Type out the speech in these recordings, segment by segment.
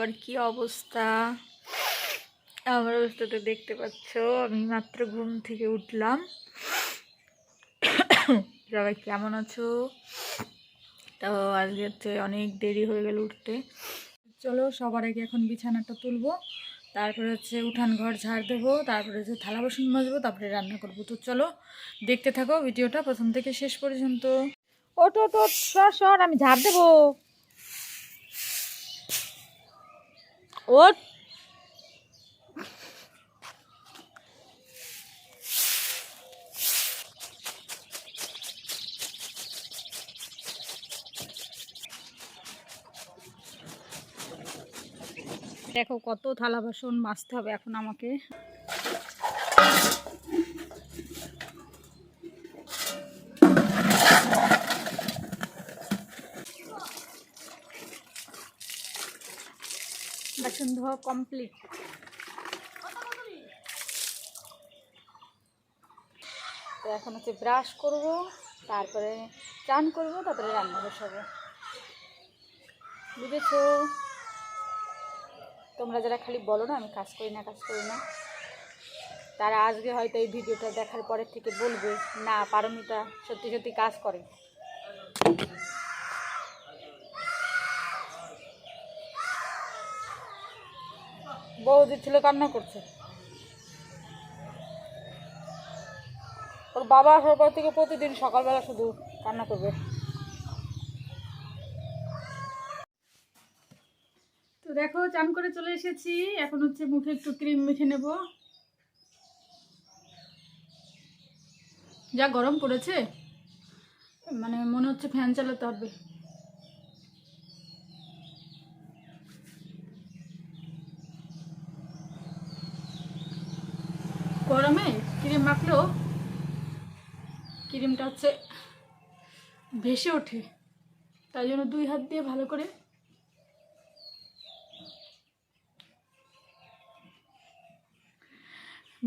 আবার কি অবস্থা? আমার অবস্থা তো দেখতে পাচ্ছ। আমি মাত্র ঘুম থেকে উঠলাম। সবাই কেমন আছো? তো আজকে হচ্ছে অনেক দেরি হয়ে গেল উঠতে। চলো সবার আগে এখন বিছানাটা তুলবো। তারপরে হচ্ছে উঠান ঘর ঝাড় দেবো। তারপরে হচ্ছে থালা বাসন মাজবো, তারপরে রান্না করব। তো চলো দেখতে থাকো ভিডিওটা প্রথম থেকে শেষ পর্যন্ত। ওট ওট সর সর, আমি ঝাড় দেবো। ওট। দেখো কত থালা বাসন মাজতে হবে এখন আমাকে। বাসন ধোয়া কমপ্লিট তো এখন হচ্ছে ব্রাশ করব, তারপরে চান করব, তারপরে রান্না বসাবো। বুঝেছ? তোমরা যারা খালি বলো না, আমি কাজ করি না, কাজ করি না। তারা আজকে হয়তো এই ভিডিওটা দেখার পরের থেকে বলবে, না, পারমিতা সত্যি সত্যি কাজ করে। বৌদি ছিল, কান্না করছে। ওর বাবা আসার পর থেকে প্রতিদিন সকালবেলা শুধু কান্না করবে। তো দেখো, চান করে চলে এসেছি। এখন হচ্ছে মুখে একটু ক্রিম মেখে নেব। যা গরম পড়েছে মানে মনে হচ্ছে ফ্যান চালাতে হবে গরমে মাখলেও ক্রিমটা হচ্ছে ভেসে ওঠে তাই জন্য দুই হাত দিয়ে ভালো করে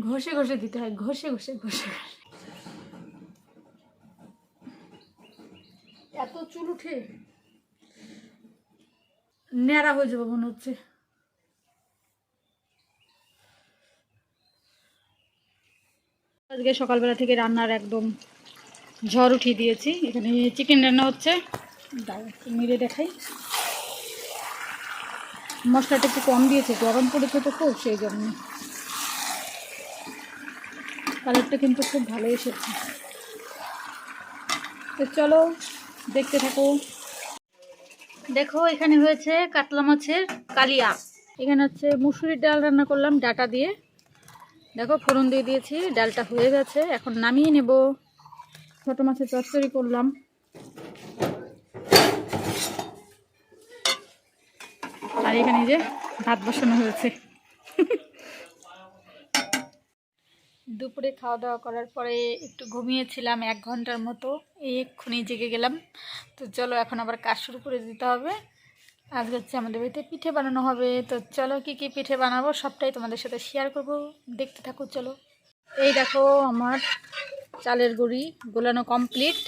ঘষে ঘষে দিতে হয়, ঘষে ঘষে ঘষে ঘষে। এত চুল উঠে ন্যাড়া হয়ে যাব মনে হচ্ছে আজকে সকালবেলা থেকে রান্নার একদম ঝড় উঠিয়ে দিয়েছি। এখানে চিকেন রান্না হচ্ছে। মেরে দেখাই। মশলাটা একটু কম দিয়েছে, গরম পড়েছে তো খুব, সেই জন্য। কালারটা কিন্তু খুব ভালো এসেছে। তো চলো, দেখতে থাকো। দেখো, এখানে হয়েছে কাতলা মাছের কালিয়া। এখানে হচ্ছে মুসুরির ডাল রান্না করলাম ডাটা দিয়ে। দেখো, ফোড়ন দিয়ে দিয়েছি, ডালটা হয়ে গেছে, এখন নামিয়ে নেব। ছোটো মাছের চচ্চড়ি করলাম। আর এখানে যে ভাত বসানো হয়েছে। দুপুরে খাওয়া দাওয়া করার পরে একটু ঘুমিয়েছিলাম এক ঘণ্টার মতো এই এক্ষুনি জেগে গেলাম। তো চলো, এখন আবার কাজ শুরু করে দিতে হবে। আজকে হচ্ছে আমাদের বাড়িতে পিঠে বানানো হবে। তো চলো কি কি পিঠে বানাবো সবটাই তোমাদের সাথে শেয়ার করব। দেখতে থাকো, চলো। এই দেখো আমার চালের গুঁড়ি গোলানো কমপ্লিট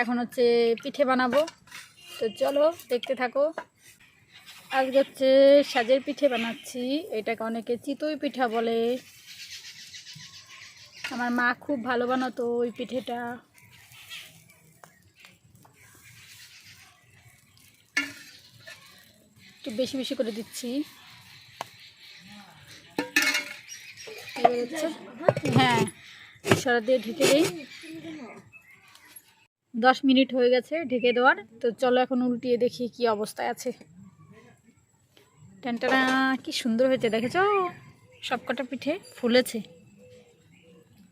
এখন হচ্ছে পিঠে বানাবো। তো চলো দেখতে থাকো। আজকে হচ্ছে সাজের পিঠে বানাচ্ছি। এটাকে অনেকে চিতই পিঠা বলে। আমার মা খুব ভালো বানাতো ওই পিঠেটা। বেশি বেশি করে দিচ্ছি। হ্যাঁ সরা দিয়ে ঢেকে দিই। দশ মিনিট হয়ে গেছে ঢেকে দেওয়ার, তো চলো এখন উল্টিয়ে দেখি কি অবস্থায় আছে। টেনটানা কি সুন্দর হয়েছে, দেখেছ? সবকটা পিঠে ফুলেছে।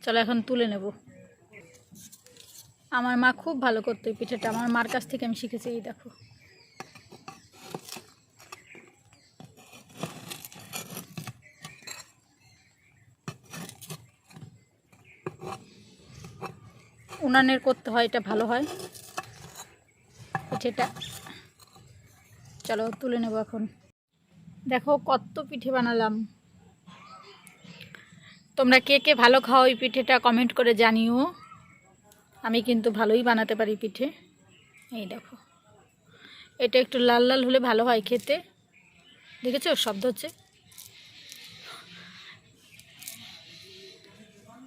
চলো এখন তুলে নেব। আমার মা খুব ভালো করতো এই পিঠেটা, আমার মার কাছ থেকে আমি শিখেছি, এই দেখো। উনানের করতে হয়, এটা ভালো হয়। পিঠেটা। চলো, তুলে নেব এখন। দেখো, কত পিঠে বানালাম। তোমরা কে কে ভালো খাও এই পিঠেটা কমেন্ট করে জানিও। আমি কিন্তু ভালোই বানাতে পারি পিঠে। এই দেখো। এটা একটু লাল লাল হলে ভালো হয় খেতে। দেখেছ? শব্দ হচ্ছে।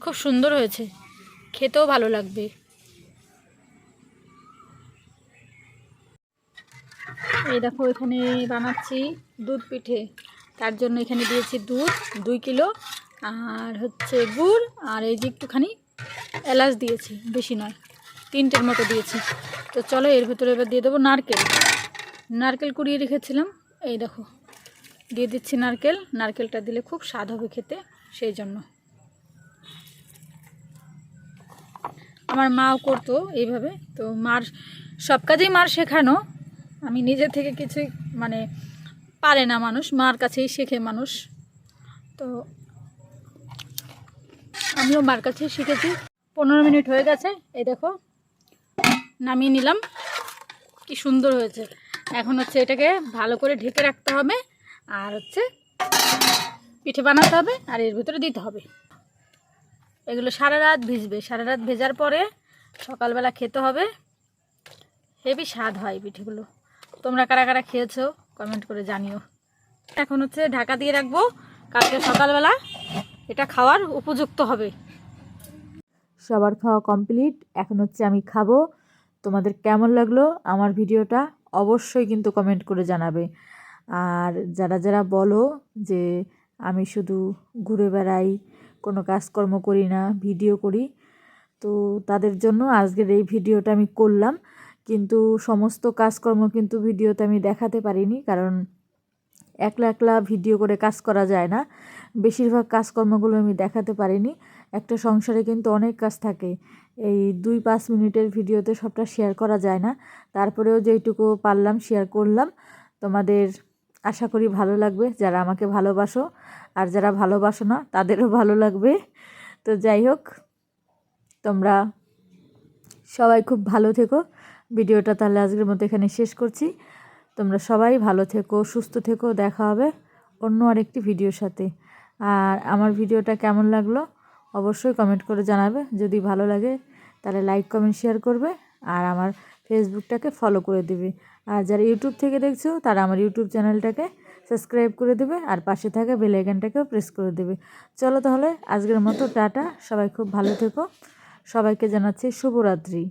খুব সুন্দর হয়েছে। খেতেও ভালো লাগবে। এই দেখো, এখানে বানাচ্ছি দুধ পিঠে। তার জন্য এখানে দিয়েছি দুধ, দুই কিলো। আর হচ্ছে গুড়, আর এই যে একটুখানি এলাচ দিয়েছি, বেশি নয়, তিনটের মতো দিয়েছি। তো চলো, এর ভেতরে এবার দিয়ে দেবো নারকেল। নারকেল কুড়িয়ে রেখেছিলাম। এই দেখো, দিয়ে দিচ্ছি নারকেল। নারকেলটা দিলে খুব স্বাদ হবে খেতে, সেই জন্য। আমার মাও করতো এইভাবে। তো মার, সব কাজেই মার শেখানো। আমি নিজে থেকে কিছুই মানে পারে না মানুষ, মার কাছেই শেখে মানুষ। তো আমিও মার কাছেই শিখেছি। পনেরো মিনিট হয়ে গেছে, এই দেখো। নামিয়ে নিলাম। কি সুন্দর হয়েছে। এখন হচ্ছে এটাকে ভালো করে ঢেকে রাখতে হবে। আর হচ্ছে পিঠে বানাতে হবে, আর এর ভিতরে দিতে হবে। এগুলো সারা রাত ভিজবে। সারা রাত ভেজার পরে সকালবেলা খেতে হবে। হেভি স্বাদ হয় পিঠেগুলো। তোমরা কারা কারা খেয়েছো কমেন্ট করে জানিও। এখন হচ্ছে ঢাকা দিয়ে রাখব। কালকে সকালবেলা এটা খাওয়ার উপযুক্ত হবে। সবার খাওয়া কমপ্লিট। এখন হচ্ছে আমি খাব। তোমাদের কেমন লাগল আমার ভিডিওটা অবশ্যই কিন্তু কমেন্ট করে জানাবে। আর যারা যারা বলো যে আমি শুধু ঘুরে বেড়াই কোনো কাজকর্ম করি না, ভিডিও করি। তো তাদের জন্য আজকের এই ভিডিওটা আমি করলাম। কিন্তু সমস্ত কাজকর্ম কিন্তু ভিডিওতে আমি দেখাতে পারিনি, কারণ একলা একলা ভিডিও করে কাজ করা যায় না। বেশিরভাগ কাজকর্মগুলো আমি দেখাতে পারিনি। একটা সংসারে কিন্তু অনেক কাজ থাকে। এই দুই পাঁচ মিনিটের ভিডিওতে সবটা শেয়ার করা যায় না। তারপরেও যেইটুকু পারলাম শেয়ার করলাম। তোমাদের আশা করি ভালো লাগবে। যারা আমাকে ভালোবাসো আর যারা ভালোবাসো না, তাদেরও ভালো লাগবে। তো যাই হোক, তোমরা সবাই খুব ভালো থেকো। ভিডিওটা তাহলে আজকের মতো এখানে শেষ করছি। তোমরা সবাই ভালো থেকো, সুস্থ থেকো, দেখা হবে অন্য আরেকটি ভিডিওর সাথে। আর আমার ভিডিওটা কেমন লাগল অবশ্যই কমেন্ট করে জানাবে। যদি ভালো লাগে তাহলে লাইক, কমেন্ট, শেয়ার করবে। আর আমার ফেসবুকটাকে ফলো করে দিবে। আর যারা ইউটিউব থেকে দেখছ, তারা আমার ইউটিউব চ্যানেলটাকে সাবস্ক্রাইব করে দেবে আর পাশে থাকা বেলাইকানটাকেও প্রেস করে দেবে। চলো তাহলে, আজকের মতো টাটা। সবাই খুব ভালো থেকো। সবাইকে জানাচ্ছি শুভরাত্রি।